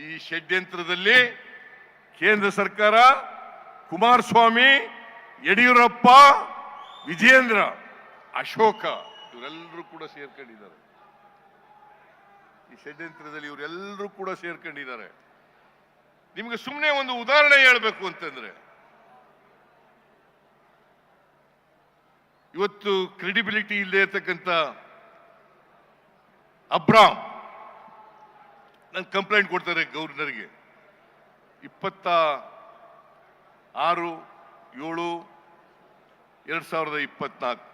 ಈ ಷಡ್ಯಂತ್ರದಲ್ಲಿ ಕೇಂದ್ರ ಸರ್ಕಾರ, ಕುಮಾರಸ್ವಾಮಿ, ಯಡಿಯೂರಪ್ಪ ವಿಜೇಂದ್ರ ಅಶೋಕ, ಇವರೆಲ್ಲರೂ ಕೂಡ ಸೇರ್ಕೊಂಡಿದ್ದಾರೆ. ಈ ಷಡ್ಯಂತ್ರದಲ್ಲಿ ಇವರೆಲ್ಲರೂ ಕೂಡ ಸೇರ್ಕೊಂಡಿದ್ದಾರೆ. ನಿಮಗೆ ಸುಮ್ಮನೆ ಒಂದು ಉದಾಹರಣೆ ಹೇಳಬೇಕು ಅಂತಂದ್ರೆ, ಇವತ್ತು ಕ್ರೆಡಿಬಿಲಿಟಿ ಇಲ್ಲದೆ ಇರ್ತಕ್ಕಂಥ ಅಬ್ರಾಮ್ ನನ್ ಕಂಪ್ಲೇಂಟ್ ಕೊಡ್ತಾರೆ ಗವರ್ನರ್ಗೆ ಇಪ್ಪತ್ತ ಆರು, ಏಳು, ಎರಡು ಸಾವಿರದ ಇಪ್ಪತ್ನಾಲ್ಕು,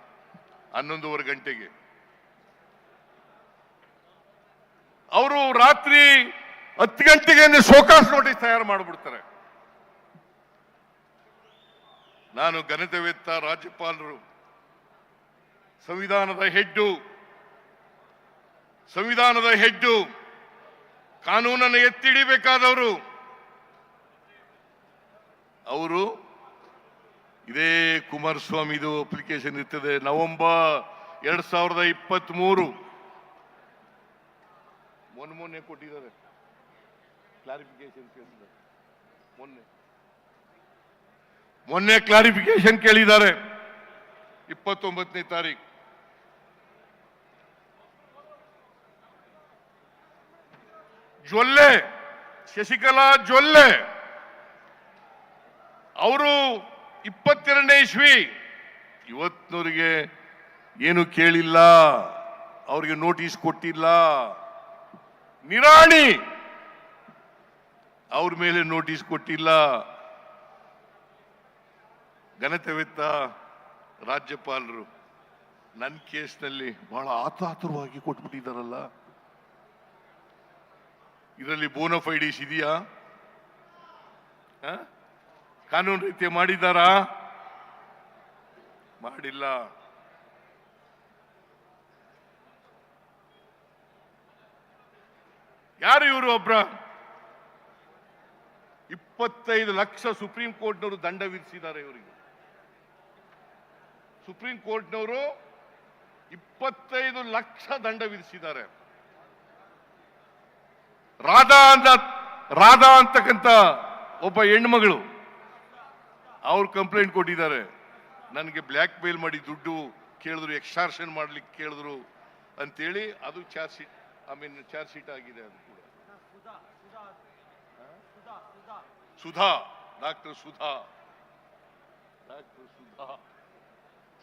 ಹನ್ನೊಂದೂವರೆ ಗಂಟೆಗೆ. ಅವರು ರಾತ್ರಿ ಹತ್ತು ಗಂಟೆಗೆ ಶೋಕಾಸ್ ನೋಟಿಸ್ ತಯಾರು ಮಾಡಿಬಿಡ್ತಾರೆ. ನಾನು ಘನತೆವೆತ್ತ ರಾಜ್ಯಪಾಲರು, ಸಂವಿಧಾನದ ಹೆಡ್ಡು ಸಂವಿಧಾನದ ಹೆಡ್ಡು ಕಾನೂನನ್ನು ಎತ್ತಿಡಿಬೇಕಾದವರು ಅವರು ಇದೇ ಕುಮಾರಸ್ವಾಮಿದು ಅಪ್ಲಿಕೇಶನ್ ಇರ್ತದೆ, ನವೆಂಬರ್ ಎರಡ್ ಸಾವಿರದ ಇಪ್ಪತ್ತ್ ಮೂರು ಮೊನ್ನೆ ಮೊನ್ನೆ ಕೊಟ್ಟಿದ್ದಾರೆ. ಕ್ಲಾರಿಫಿಕೇಶನ್ ಕೇಳಿದ್ದಾರೆ. ಮೊನ್ನೆ. ಮೊನ್ನೆ ಕ್ಲಾರಿಫಿಕೇಶನ್ ಕೇಳಿದ್ದಾರೆ. ಇಪ್ಪತ್ತೊಂಬತ್ತನೇ ತಾರೀಕು. ಜೊಲ್ಲೆ, ಶಶಿಕಲಾ ಜೊಲ್ಲೆ. ಅವರು ಇಪ್ಪತ್ತೆರಡನೇ ಇಸ್ವಿ. ಇವತ್ತಿನವರಿಗೆ ಏನು ಕೇಳಿಲ್ಲ, ಅವರಿಗೆ ನೋಟಿಸ್ ಕೊಟ್ಟಿಲ್ಲ. ನಿರಾಣಿ, ಅವ್ರ ಮೇಲೆ ನೋಟಿಸ್ ಕೊಟ್ಟಿಲ್ಲ. ಘನತೆವೆತ್ತ ರಾಜ್ಯಪಾಲರು ನನ್ನ ಕೇಸ್ನಲ್ಲಿ ಬಹಳ ಆತಾತುರವಾಗಿ ಕೊಟ್ಬಿಟ್ಟಿದ್ದಾರಲ್ಲ. ಇದರಲ್ಲಿ ಬೋನಫೈಡಿಸ್ ಇದೆಯಾ? ಕಾನೂನು ರೀತಿ ಮಾಡಿದ್ದಾರಾ? ಮಾಡಿಲ್ಲ. ಯಾರು ಇವರು ಒಬ್ರ? ಇಪ್ಪತ್ತೈದು ಲಕ್ಷ ಸುಪ್ರೀಂ ಕೋರ್ಟ್ನವರು ದಂಡ ವಿಧಿಸಿದ್ದಾರೆ ಇವರಿಗೆ. ಸುಪ್ರೀಂ ಕೋರ್ಟ್ನವರು ಇಪ್ಪತ್ತೈದು ಲಕ್ಷ ದಂಡ ವಿಧಿಸಿದ್ದಾರೆ. ರಾಧಾ ಅಂತ, ರಾಧಾ ಅಂತಕ್ಕಂಥ ಒಬ್ಬ ಹೆಣ್ಮಗಳು ಅವ್ರು ಕಂಪ್ಲೇಂಟ್ ಕೊಟ್ಟಿದ್ದಾರೆ. ನನಗೆ ಬ್ಲ್ಯಾಕ್ ಮೇಲ್ ಮಾಡಿ ದುಡ್ಡು ಕೇಳಿದ್ರು ಎಕ್ಸ್ಟಾರ್ಷನ್ ಮಾಡ್ಲಿಕ್ಕೆ ಕೇಳಿದ್ರು ಅಂತೇಳಿ ಅದು charge sheet I mean charge sheet ಆಗಿದೆ ಅದು ಕೂಡ. Sudha doctor Sudha. Doctor Sudha.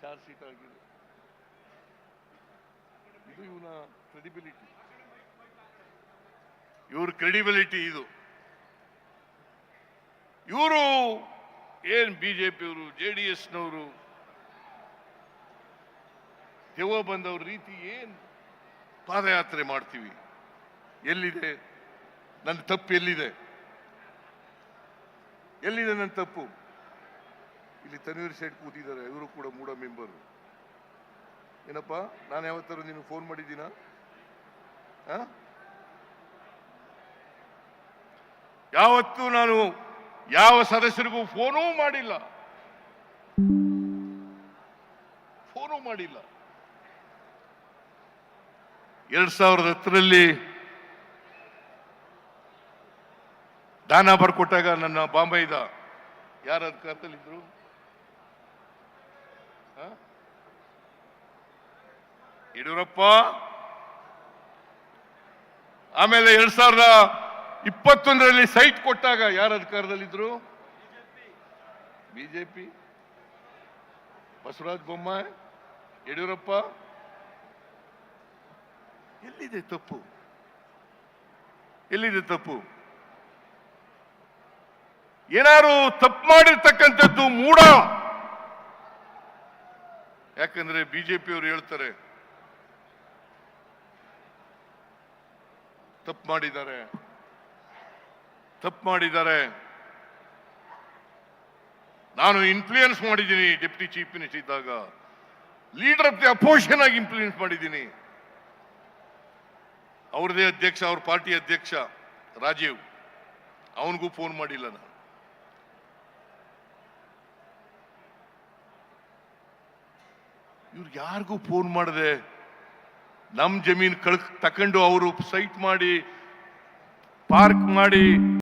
Charge sheet ಆಗಿದೆ. ಇದು ಇವನ ಕ್ರೆಡಿಬಿಲಿಟಿ ಇವ್ರ ಕ್ರೆಡಿಬಿಲಿಟಿ ಇದು. ಇವರು ಏನ್ ಬಿ ಜೆ ಡಿ ಎಸ್ನವರು ದೆವ್ವ ಬಂದವ್ರ ರೀತಿ ಏನು ಪಾದಯಾತ್ರೆ ಮಾಡ್ತೀವಿ. ಎಲ್ಲಿದೆ? ನನ್ನ ತಪ್ಪು ಎಲ್ಲಿದೆ? ಎಲ್ಲಿದೆ ನನ್ನ ತಪ್ಪು? ಇಲ್ಲಿ ತನ್ವೀರ್ ಸೈಡ್ ಕೂತಿದ್ದಾರೆ, ಇವರು ಕೂಡ ಮೂಡ ಮೆಂಬರು. ಏನಪ್ಪ, ನಾನು ಯಾವತ್ತಾರು ನೀನು ಫೋನ್ ಮಾಡಿದ್ದೀನಾ? ಆ? ಯಾವತ್ತೂ ನಾನು ಯಾವ ಸದಸ್ಯರಿಗೂ ಫೋನೂ ಮಾಡಿಲ್ಲ. ಫೋನೂ ಮಾಡಿಲ್ಲ. ಎರಡ್ ಸಾವಿರದ ಹತ್ತರಲ್ಲಿ ದಾನ ಬರ್ಕೊಟ್ಟಾಗ ನನ್ನ ಬಾಂಬೈದ ಯಾರ ಅಧಿಕಾರದಲ್ಲಿದ್ರು? ಯಡಿಯೂರಪ್ಪ? ಆಮೇಲೆ ಎರಡ್ ಸಾವಿರದ ಇಪ್ಪತ್ತೊಂದರಲ್ಲಿ ಸೈಟ್ ಕೊಟ್ಟಾಗ ಯಾರು ಅಧಿಕಾರದಲ್ಲಿದ್ರು? ಬಿಜೆಪಿ. ಬಸವರಾಜ ಬೊಮ್ಮಾಯಿ, ಯಡಿಯೂರಪ್ಪ. ಎಲ್ಲಿದೆ ತಪ್ಪು? ಎಲ್ಲಿದೆ ತಪ್ಪು? ಏನಾರು ತಪ್ಪು ಮಾಡಿರ್ತಕ್ಕಂಥದ್ದು ಮೂಢ ಯಾಕಂದ್ರೆ ಬಿಜೆಪಿಯವರು ಹೇಳ್ತಾರೆ, ತಪ್ಪು ಮಾಡಿದ್ದಾರೆ. ತಪ್ಪು ಮಾಡಿದ್ದಾರೆ. ನಾನು ಇನ್ಫ್ಲೂಯೆನ್ಸ್ ಮಾಡಿದ್ದೀನಿ ಡೆಪ್ಟಿ ಚೀಫ್ ಮಿನಿಸ್ಟರ್ ಇದ್ದಾಗ. ಲೀಡರ್ ಆಫ್ ದಿ ಅಪೋಸಿಷನ್ ಆಗಿ ಇನ್ಫ್ಲೂಯೆನ್ಸ್ ಮಾಡಿದ್ದೀನಿ. ಅವ್ರದೇ ಅಧ್ಯಕ್ಷ, ಅವ್ರ ಪಾರ್ಟಿ ಅಧ್ಯಕ್ಷ ರಾಜೀವ್. ಅವನಿಗೂ ಫೋನ್ ಮಾಡಿಲ್ಲ ನಾನು. ಇವ್ರಿಗೆ ಯಾರಿಗೂ ಫೋನ್ ಮಾಡಿದೆ ನಮ್ಮ ಜಮೀನ್ ಕಳ್, ತಕೊಂಡು ಅವರು ಸೈಟ್ ಮಾಡಿ ಪಾರ್ಕ್ ಮಾಡಿ.